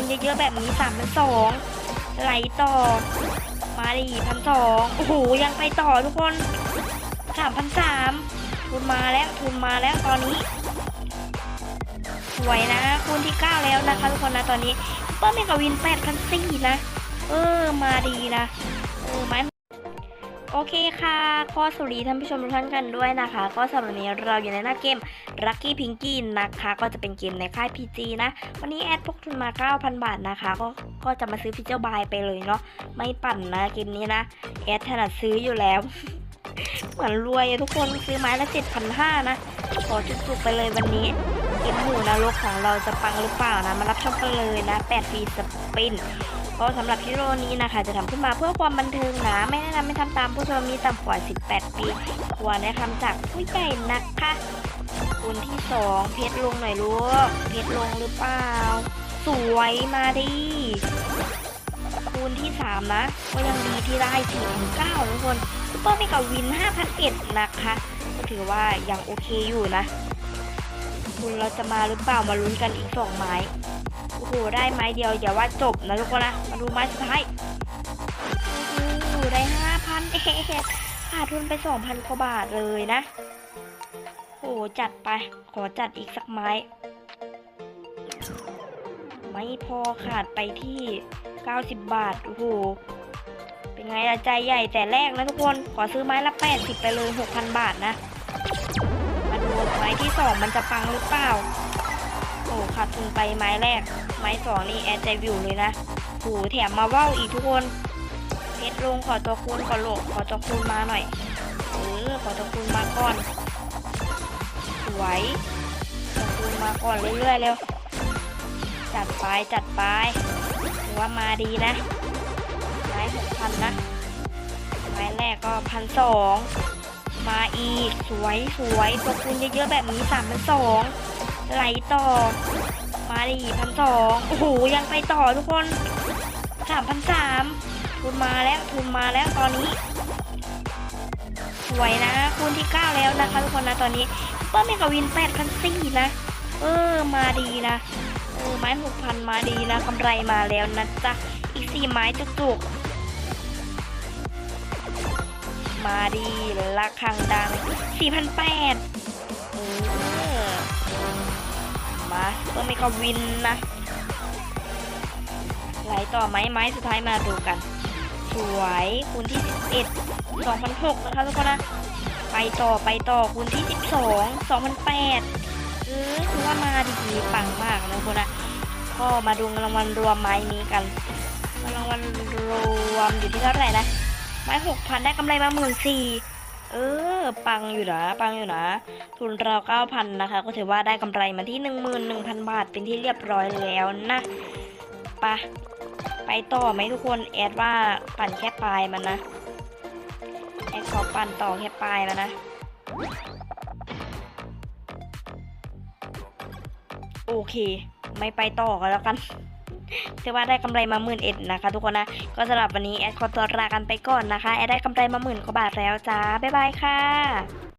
คุณเยอะๆแบบนี้สามพันสองไหลต่อ มาดิพันสองโอ้โหยังไปต่อทุกคนสามพันสามทุนมาแล้วทุนมาแล้วตอนนี้ สวยนะคูณที่เก้าแล้วนะคะทุกคนนะตอนนี้เปิ้ลเมกาวินแปดพันสี่นะ เออมาดีนะเออไม้ โอเคค่ะก็สวัสดีท่านผู้ชมทุกท่านกันด้วยนะคะ ก็สำหรับวันนี้เราอยู่ในหน้าเกม Lucky Pinky นะคะ ก็จะเป็นเกมในค่าย PG นะ วันนี้แอดพกทุนมา 9,000 บาทนะคะ ก็ก็จะมาซื้อฟิเจอร์บายไปเลยเนาะ ไม่ปั่นนะเกมนี้นะ แอดถนัดซื้ออยู่แล้ว เหมือนรวยทุกคนซื้อไม้ละ 7,500 นะ ขอจุกๆไปเลยวันนี้เกมหมูนรกของเราจะปังหรือเปล่านะ มารับชมกันเลยนะ8ฟรีสปิน ก็สำหรับวิดีโอนี้นะคะ จะทำขึ้นมาเพื่อความบันเทิงนะ ไม่แนะนำไม่ทำตามผู้ชมมีต่ำกว่า 18 ปีควรแนะนำจากผู้ใหญ่นะคะคุณที่2เพชรลงหน่อยลูกเพชรลงหรือเปล่า สวยมาดิคูณที่ 3 นะ ก็ยังดีที่ได้4ถึง9ทุกคนซุปเปอร์เมกาวิน5,001นะคะก็ถือว่ายังโอเคอยู่นะ คุณเราจะมาหรือเปล่ามาลุ้นกันอีก 2 ไม้ หได้ไม้เดียวอย่าว่าจบนะทุกคนนะมาดูไม้สุดท้ายโอ้โหได้ห้าพันเอ๊ะขาดทุนไปสองพันกว่าบาทเลยนะโอ้โหจัดไป ขอจัดอีกสักไม้ ไม่พอขาดไปที่ 90 บาท โอ้โห เป็นไงละใจใหญ่แต่แรกนะทุกคน ขอซื้อไม้ละ 80 ไปเลย 6,000 บาทนะ มาดูไม้ที่สองมันจะปังหรือเปล่า ขาดทุนไปไม้แรก ไม้สองนี่แอดใจวิวเลยนะโหแถมมาว่าวอีกทุกคน เพชรลงขอตัวคูณก่อโลกขอตัวคูณมาหน่อยเออขอตัวคูณมาก่อน สวยตัวคูณมาก่อนเรื่อยๆเร็ว จัดไปจัดไปถือว่ามาดีนะ ไม้หกพันนะ ไม้แรกก็พันสองมาอีกสวยสวยตัวคูณเยอะๆแบบนี้สามพันสองไหลต่อ มาดิพันสองโอ้โหยังไปต่อทุกคนสามพันสามทุนมาแล้วทุนมาแล้วตอนนี้ สวยนะคูณที่เก้าแล้วนะคะทุกคนนะตอนนี้เปิ้ลเมกาวินแปดพันสี่นะ เออมาดีนะเออไม้หกพันมาดีนะกำไรมาแล้วนะจ๊ะอีกสี่ไม้จุกๆมาดีละครังดังสี่พันแปดเออ มาเพื่อไม่กวินนะไหลต่อไหมไม้สุดท้ายมาดูกัน สวยคูณที่ 11 2,006 นะคะทุกคนนะ ไปต่อไปต่อคูณที่ 12 2,008เออคือว่ามาดีปังมากนะทุกคนนะก็มาดูรางวัลรวมไม้นี้กันเงินรางวัลรวมอยู่ที่เท่าไหร่นะ ไม้ 6,000 ได้กำไรมาหมื่นสี่ เออ ปังอยู่นะปังอยู่นะทุนเราเก้าพันนะคะ ก็ถือว่าได้กำไรมาที่หนึ่งหมื่นหนึ่งพันบาทเป็นที่เรียบร้อยแล้วนะไปะไปต่อไหมทุกคนแอดว่าปั่นแค่ปลายมันนะแอดขอปั่นต่อแค่ปลายมันนะ โอเค ไม่ไปต่อกันแล้วกัน ถือว่าได้กำไรมาหมื่นเอ็ดนะคะ ทุกคนนะ ก็สำหรับวันนี้แอดขอตัวลากันไปก่อนนะคะ แอดได้กำไรมาหมื่นกว่าบาทแล้วจ้า บ๊ายบายค่ะ